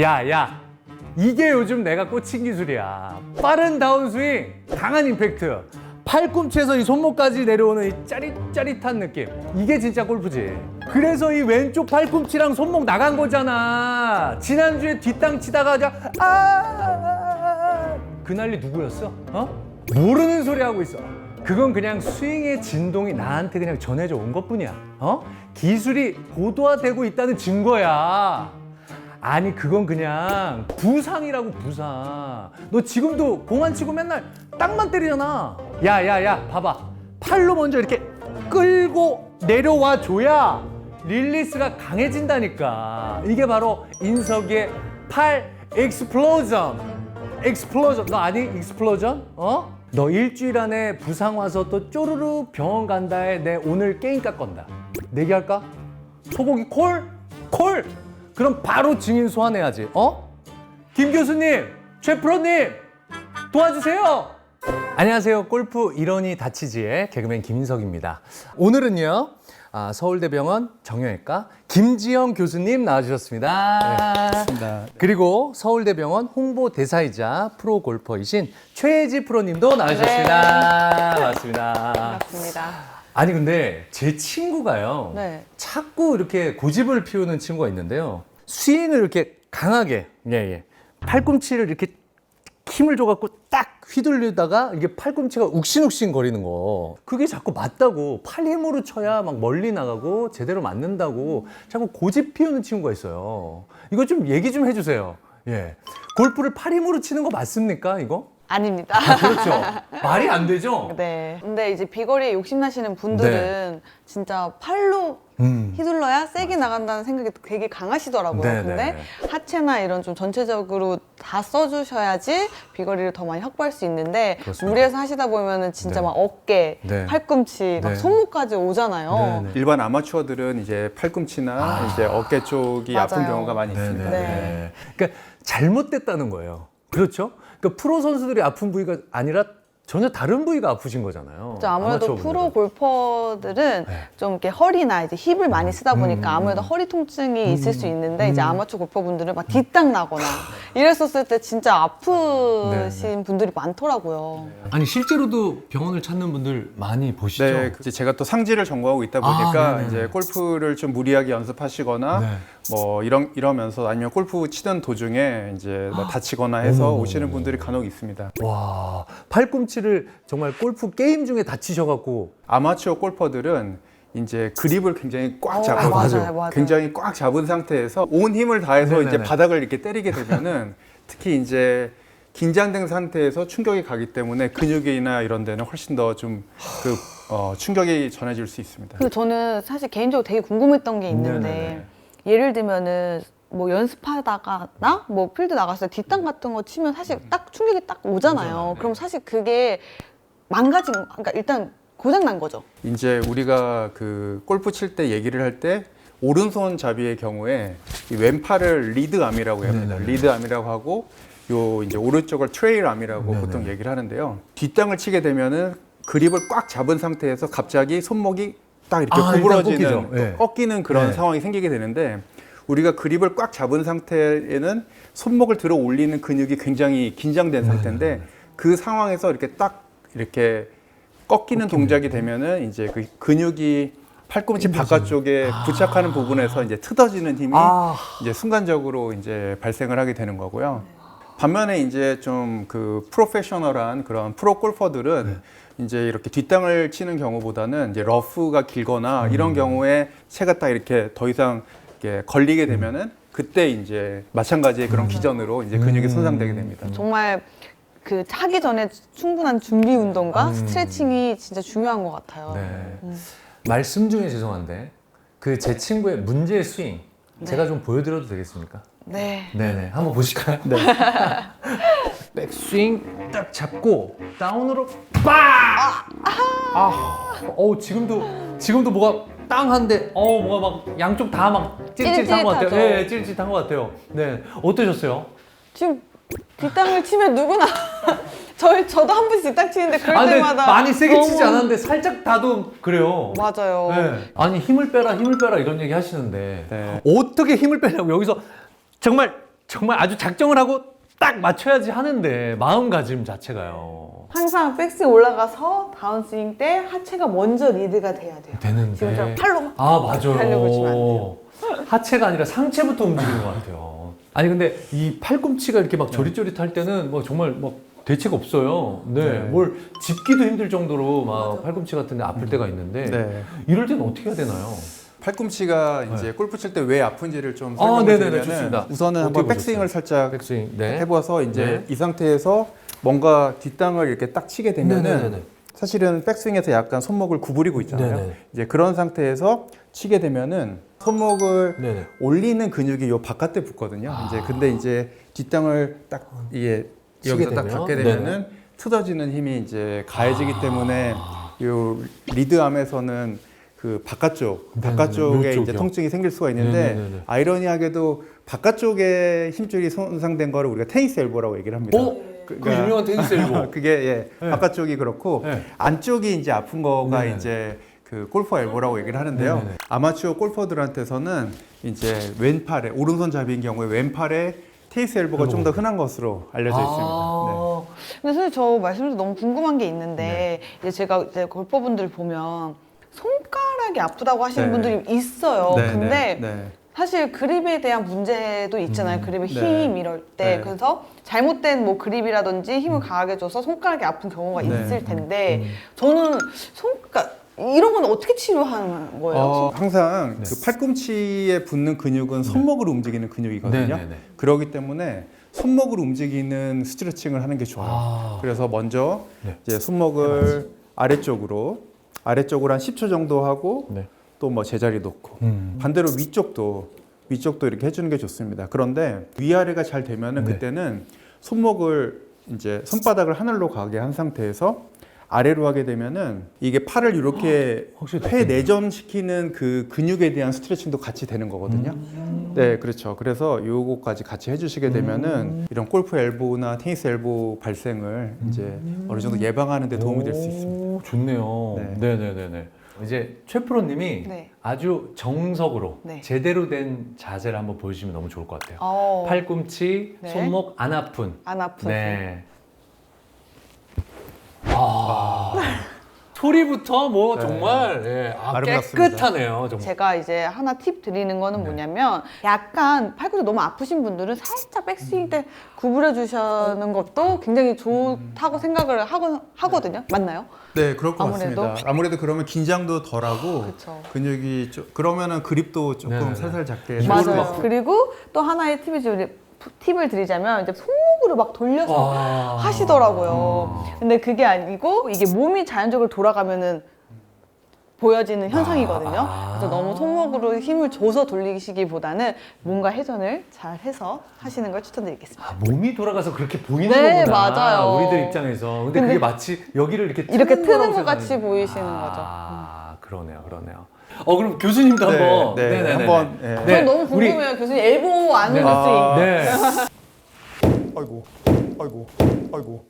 야, 야. 이게 요즘 내가 꽂힌 기술이야. 빠른 다운스윙, 강한 임팩트. 팔꿈치에서 이 손목까지 내려오는 이 짜릿짜릿한 느낌. 이게 진짜 골프지. 그래서 이 왼쪽 팔꿈치랑 손목 나간 거잖아. 지난주에 뒷땅 치다가 아! 그 난리 누구였어? 어? 모르는 소리 하고 있어. 그건 그냥 스윙의 진동이 나한테 그냥 전해져 온 것뿐이야. 어? 기술이 고도화되고 있다는 증거야. 아니 그건 그냥 부상이라고 부상. 너 지금도 공안 치고 맨날 땅만 때리잖아. 야야야 봐봐. 팔로 먼저 이렇게 끌고 내려와 줘야 릴리스가 강해진다니까. 이게 바로 인석의 팔 익스플로전. 익스플로전. 너 아니 익스플로전? 어? 너 일주일 안에 부상 와서 또 쪼르르 병원 간다에 내 오늘 게임값 건다. 내기할까? 소고기 콜? 콜! 그럼 바로 증인 소환해야지. 어? 김 교수님, 최 프로님, 도와주세요. 안녕하세요. 골프 이론이 다치지의 개그맨 김인석입니다. 오늘은요. 아, 서울대병원 정형외과 김지영 교수님 나와주셨습니다. 반갑습니다. 그리고 서울대병원 홍보 대사이자 프로 골퍼이신 최혜지 프로님도 나와주셨습니다. 반갑습니다. 반갑습니다. 아니 근데 제 친구가요. 네. 자꾸 이렇게 고집을 피우는 친구가 있는데요. 스윙을 이렇게 강하게, 예, 예. 팔꿈치를 이렇게 힘을 줘갖고 딱 휘둘리다가 이게 팔꿈치가 욱신욱신 거리는 거. 그게 자꾸 맞다고. 팔 힘으로 쳐야 막 멀리 나가고 제대로 맞는다고 자꾸 고집 피우는 친구가 있어요. 이거 좀 얘기 좀 해주세요. 예. 골프를 팔 힘으로 치는 거 맞습니까, 이거? 아닙니다. 그렇죠. 말이 안 되죠? 네. 근데 이제 비거리에 욕심나시는 분들은 진짜 팔로 네. 음. 휘둘러야 세게 나간다는 생각이 되게 강하시더라고요. 네, 근데 네. 하체나 이런 좀 전체적으로 다 써주셔야지 비거리를 더 많이 확보할 수 있는데 그렇습니다. 무리해서 하시다 보면은 진짜 네. 막 어깨, 네. 팔꿈치, 막 네. 손목까지 오잖아요. 네, 네. 일반 아마추어들은 이제 팔꿈치나 이제 어깨 쪽이 아픈 맞아요. 경우가 많이 있습니다. 네네. 네. 그러니까 잘못됐다는 거예요. 그렇죠? 그러니까 프로 선수들이 아픈 부위가 아니라 전혀 다른 부위가 아프신 거잖아요. 진짜 아무래도 프로 분들은. 골퍼들은 네. 좀 이렇게 허리나 이제 힙을 많이 쓰다 보니까 음. 아무래도 허리 통증이 있을 수 있는데 이제 아마추어 골퍼분들은 막 뒷땅 나거나 이랬었을 때 진짜 아프신 분들이 많더라고요. 아니 실제로도 병원을 찾는 분들 많이 보시죠? 네, 이제 제가 또 상지를 전공하고 있다 아, 보니까 네네. 이제 골프를 좀 무리하게 연습하시거나 네. 뭐 이런 이러면서 아니면 골프 치던 도중에 이제 뭐 다치거나 해서. 오시는 분들이 간혹 있습니다. 와 팔꿈치를 정말 골프 게임 중에 다치셔갖고 아마추어 골퍼들은 이제 그립을 굉장히 꽉 어, 잡고 맞아요, 맞아요. 굉장히 꽉 잡은 상태에서 온 힘을 다해서 네네네. 이제 바닥을 이렇게 때리게 되면은 특히 이제 긴장된 상태에서 충격이 가기 때문에 근육이나 이런 데는 훨씬 더 좀그 어, 충격이 전해질 수 있습니다. 그 저는 사실 개인적으로 되게 궁금했던 게 있는데 네네네. 예를 들면은 뭐 연습하다가 나 뭐 필드 나갔을 때 뒷땅 같은 거 치면 사실 딱 충격이 딱 오잖아요. 오잖아요. 그럼 사실 그게 망가진 그러니까 일단 고장 난 거죠. 이제 우리가 그 골프 칠 때 얘기를 할 때 오른손 잡이의 경우에 이 왼팔을 리드암이라고 합니다. 네네네. 리드암이라고 하고 요 이제 오른쪽을 트레일암이라고 네네. 보통 얘기를 하는데요. 뒷땅을 치게 되면은 그립을 꽉 잡은 상태에서 갑자기 손목이 딱 이렇게 아, 구부러지는 꺾이죠. 네. 꺾이는 그런 네. 상황이 생기게 되는데 우리가 그립을 꽉 잡은 상태에는 손목을 들어 올리는 근육이 굉장히 긴장된 네, 상태인데 그 상황에서 이렇게 딱 이렇게 꺾이는 동작이 되면은 이제 그 근육이 팔꿈치 바깥쪽에 부착하는 부분에서 이제 틀어지는 힘이 아. 이제 순간적으로 이제 발생을 하게 되는 거고요. 반면에 이제 좀 그 프로페셔널한 그런 프로 골퍼들은 이제 이렇게 뒷땅을 치는 경우보다는 이제 러프가 길거나 이런 경우에 채가 딱 이렇게 더 이상 이렇게 걸리게 되면은 그때 이제 마찬가지의 그런 기전으로 이제 근육이 손상되게 됩니다. 정말 그 하기 전에 충분한 준비 운동과 음. 스트레칭이 진짜 중요한 것 같아요. 네. 음. 말씀 중에 죄송한데 그 제 친구의 문제 스윙 제가 좀 보여드려도 되겠습니까? 네. 네네 한번 보실까요? 네. 백스윙 딱 잡고 다운으로 빡! 아, 어우 지금도 지금도 뭐가 땅한데 어 뭐가 막 양쪽 다막 찔찔한 것 같아요. 찌릿찌릿하죠. 네, 찔릿한 것 같아요. 네, 어떠셨어요? 지금 뒷땅을 치면 누구나 저 저도 한 번씩 뒷땅 치는데 그럴 아, 근데 때마다 많이 세게 너무- 치지 않았는데 살짝 다도 그래요. 맞아요. 네. 아니 힘을 빼라 힘을 빼라 이런 얘기 하시는데 네. 어떻게 힘을 빼냐고 여기서 정말 정말 아주 작정을 하고 딱 맞춰야지 하는데 마음가짐 자체가요. 항상 백스윙 올라가서 다운스윙 때 하체가 먼저 리드가 돼야 돼요. 되는데. 지금처럼 팔로 아 맞아요. 달려고 치면 안 돼요. 하체가 아니라 상체부터 움직이는 것 같아요. 아니 근데 이 팔꿈치가 이렇게 막 조릿조릿할 때는 뭐 정말 뭐 대책 없어요. 네, 네. 뭘 짚기도 힘들 정도로 막 팔꿈치 같은데 아플 때가 있는데 네. 이럴 때는 어떻게 해야 되나요? 팔꿈치가 이제 골프 칠 때 왜 아픈지를 좀 네. 아, 설명을 네네네, 드리면은 좋습니다. 우선은 어떻게 한번 백스윙을? 살짝 백스윙. 네. 해봐서 이제 네. 이 상태에서 뭔가 뒷땅을 이렇게 딱 치게 되면은 네네네네. 사실은 백스윙에서 약간 손목을 구부리고 있잖아요. 네네. 이제 그런 상태에서 치게 되면은 손목을 네네. 올리는 근육이 요 바깥에 붙거든요. 이제 근데 이제 뒷땅을 딱 이게 치게 여기서 딱 되면? 닿게 되면은 틀어지는 힘이 이제 가해지기 아. 때문에 요 리드암에서는 그 바깥쪽 네네네. 바깥쪽에 이제. 통증이 생길 수가 있는데 네네네네. 아이러니하게도 바깥쪽에 힘줄이 손상된 거를 우리가 테니스 엘보라고 얘기를 합니다. 어? 그 유명한 테니스 엘보. 그게 예, 네. 바깥쪽이 그렇고 네. 안쪽이 이제 아픈 거가 네네네. 이제 그 골퍼 엘보라고 얘기를 하는데요. 네네네. 아마추어 골퍼들한테서는 이제 왼팔에 오른손 잡이인 경우에 왼팔에 테이스 엘보가 좀 더 흔한 것으로 알려져 있습니다. 네. 아, 근데 선생님 저 말씀드려 너무 궁금한 게 있는데 이제 제가 이제 골퍼분들 보면 손가락이 아프다고 하시는 네. 분들이 있어요. 네, 근데 네, 네. 사실 그립에 대한 문제도 있잖아요. 그립의 네. 힘 이럴 때 네. 그래서 잘못된 뭐 그립이라든지 힘을 강하게 줘서 손가락이 아픈 경우가 네. 있을 텐데 저는 손가 이런 건 어떻게 치료하는 거예요? 어, 항상 네. 그 팔꿈치에 붙는 근육은 손목으로 움직이는 근육이거든요. 네 네 네. 그렇기 때문에 손목을 움직이는 스트레칭을 하는 게 좋아요. 아. 그래서 먼저 네. 이제 손목을 아래쪽으로 아래쪽으로 한 10초 정도 하고 네. 또 뭐 제자리 놓고 음. 반대로 위쪽도 위쪽도 이렇게 해주는 게 좋습니다. 그런데 위아래가 잘 되면은 네. 그때는 손목을 이제 손바닥을 하늘로 가게 한 상태에서 아래로 하게 되면은 이게 팔을 이렇게 확실히 폐 내전시키는 그 근육에 대한 스트레칭도 같이 되는 거거든요. 음. 네, 그렇죠. 그래서 요거까지 같이 해주시게 되면은 이런 골프 엘보나 테니스 엘보 발생을 이제 어느 정도 예방하는 데 도움이 될 수 있습니다. 오, 좋네요. 네. 네, 네, 네, 네. 이제 최 프로님이 네. 아주 정석으로 네. 제대로 된 자세를 한번 보여주시면 너무 좋을 것 같아요. 어, 팔꿈치, 네. 손목 안 아픈. 안 아픈 네. 아. 소리부터 뭐 네. 정말 예, 아, 아름답습니다. 깨끗하네요. 정말. 제가 이제 하나 팁 드리는 거는 네. 뭐냐면 약간 팔꿈치 너무 아프신 분들은 살짝 백스윙 때 구부려 주시는 것도 굉장히 좋다고 생각을 하거, 하거든요. 맞나요? 네, 그럴 것 아무래도? 같습니다. 아무래도 그러면 긴장도 덜하고 그쵸. 근육이 좀 그러면은 그립도 조금 네네네. 살살 잡게 맞아요. 수 그리고 또 하나의 팁이 좀 팁을 드리자면 이제 손목으로 막 돌려서 아. 하시더라고요. 근데 그게 아니고 이게 몸이 자연적으로 돌아가면은 보여지는 현상이거든요. 아. 그래서 너무 손목으로 힘을 줘서 돌리시기보다는 뭔가 회전을 잘 해서 하시는 걸 추천드리겠습니다. 아, 몸이 돌아가서 그렇게 보이는 네, 거구나. 맞아요. 우리들 입장에서. 근데, 근데 그게 마치 여기를 이렇게 이렇게 트는 트는 거라고 것 같이 생각하는- 보이시는 아, 그러네요, 그러네요. 어 그럼 교수님도 네, 한번 네, 네네네. 한번, 예. 네, 저는 너무 우리- 궁금해요. 교수님 엘보 안 네. 스윙. 아. 네. 아이고, 아이고, 아이고.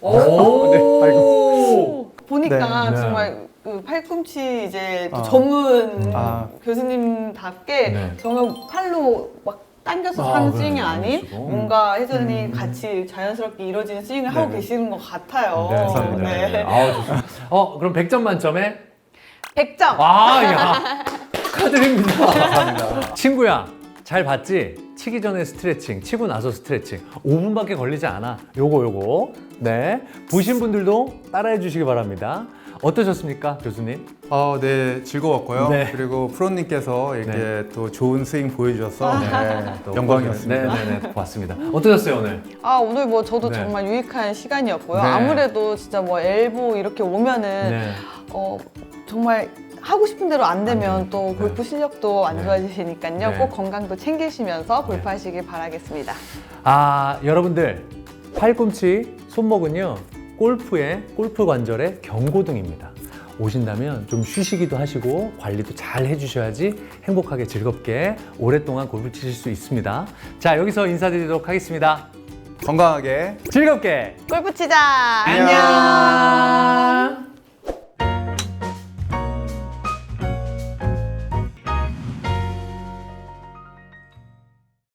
오. 네, 아이고. 보니까 네, 네. 정말 그 팔꿈치 이제 또 아. 전문 아. 교수님답게 네. 정말 팔로 막 당겨서 아, 하는. 스윙이 아닌 그러시고. 뭔가 회전이 같이 자연스럽게 이루어지는 스윙을 하고 네. 계시는 것 같아요. 네, 감사합니다. 네. 아, 좋습니다. 어, 그럼 100점 만점에 100점. 아, 야. 축하드립니다. 감사합니다. 친구야, 잘 봤지? 치기 전에 스트레칭, 치고 나서 스트레칭. 5분밖에 걸리지 않아. 요거, 요거. 네. 보신 분들도 따라해 주시기 바랍니다. 어떠셨습니까, 교수님? 아, 네, 즐거웠고요. 네. 그리고 프로님께서 이렇게 네. 또 좋은 스윙 보여주셔서 네, 또 영광이었습니다. 네, 네, 네. 고맙습니다. 어떠셨어요, 오늘? 아 오늘 뭐 저도 네. 정말 유익한 시간이었고요. 네. 아무래도 진짜 뭐 엘보 이렇게 오면은 네. 어 정말 하고 싶은 대로 안 되면 돼. 또 네. 골프 실력도 안 네. 좋아지시니까요. 네. 꼭 건강도 챙기시면서 골프하시길 바라겠습니다. 아, 여러분들. 팔꿈치, 손목은요, 골프의, 골프 관절의 경고등입니다. 오신다면 좀 쉬시기도 하시고 관리도 잘 해주셔야지 행복하게 즐겁게 오랫동안 골프 치실 수 있습니다. 자, 여기서 인사드리도록 하겠습니다. 건강하게 즐겁게! 골프 치자. 안녕.